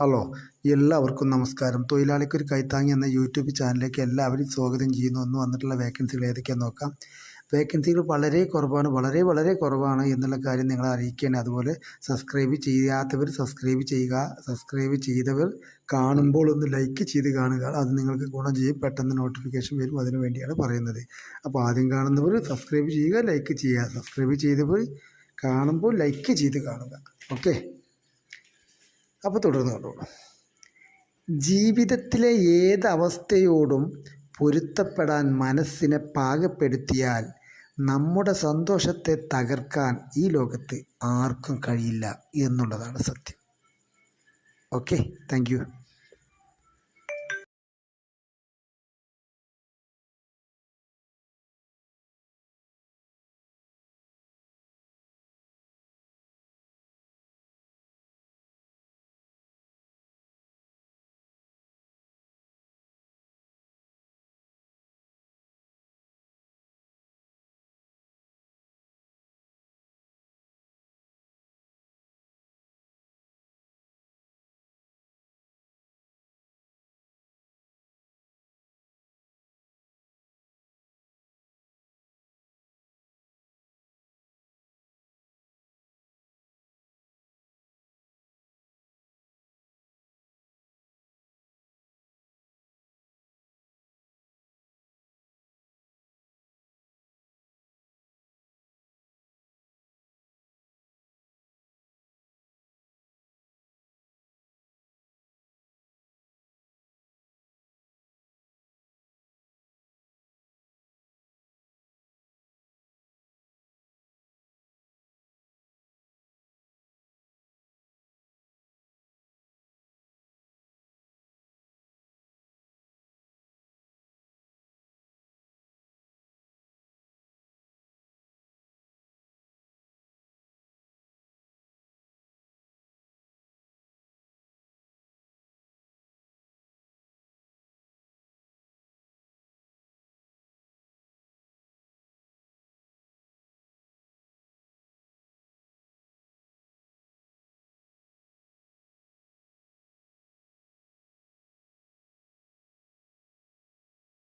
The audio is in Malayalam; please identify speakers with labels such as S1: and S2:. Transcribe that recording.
S1: ഹലോ എല്ലാവർക്കും നമസ്കാരം. തൊഴിലാളിക്ക് ഒരു കൈത്താങ്ങി എന്ന യൂട്യൂബ് ചാനലിലേക്ക് എല്ലാവരും സ്വാഗതം ചെയ്യുന്നു. ഒന്ന് വന്നിട്ടുള്ള വേക്കൻസികൾ ഏതൊക്കെയാണെന്ന് നോക്കാം. വേക്കൻസികൾ വളരെ കുറവാണ് വളരെ വളരെ കുറവാണ് എന്നുള്ള കാര്യം നിങ്ങളെ അറിയിക്കുകയാണ്. അതുപോലെ സബ്സ്ക്രൈബ് ചെയ്യാത്തവർ സബ്സ്ക്രൈബ് ചെയ്യുക. സബ്സ്ക്രൈബ് ചെയ്തവർ കാണുമ്പോൾ ഒന്ന് ലൈക്ക് ചെയ്ത് കാണുക. അത് നിങ്ങൾക്ക് ഗുണം ചെയ്യും. പെട്ടെന്ന് നോട്ടിഫിക്കേഷൻ വരും. അതിനു വേണ്ടിയാണ് പറയുന്നത്. അപ്പോൾ ആദ്യം കാണുന്നവർ സബ്സ്ക്രൈബ് ചെയ്യുക ലൈക്ക് ചെയ്യുക. സബ്സ്ക്രൈബ് ചെയ്തവർ കാണുമ്പോൾ ലൈക്ക് ചെയ്ത് കാണുക. ഓക്കെ? അപ്പോൾ തുടർന്ന് കണ്ടോളൂ ജീവിതത്തിലെ ഏത് അവസ്ഥയോടും പൊരുത്തപ്പെടാൻ മനസ്സിനെ പാകപ്പെടുത്തിയാൽ നമ്മുടെ സന്തോഷത്തെ തകർക്കാൻ ഈ ലോകത്ത് ആർക്കും കഴിയില്ല എന്നുള്ളതാണ് സത്യം. Okay thank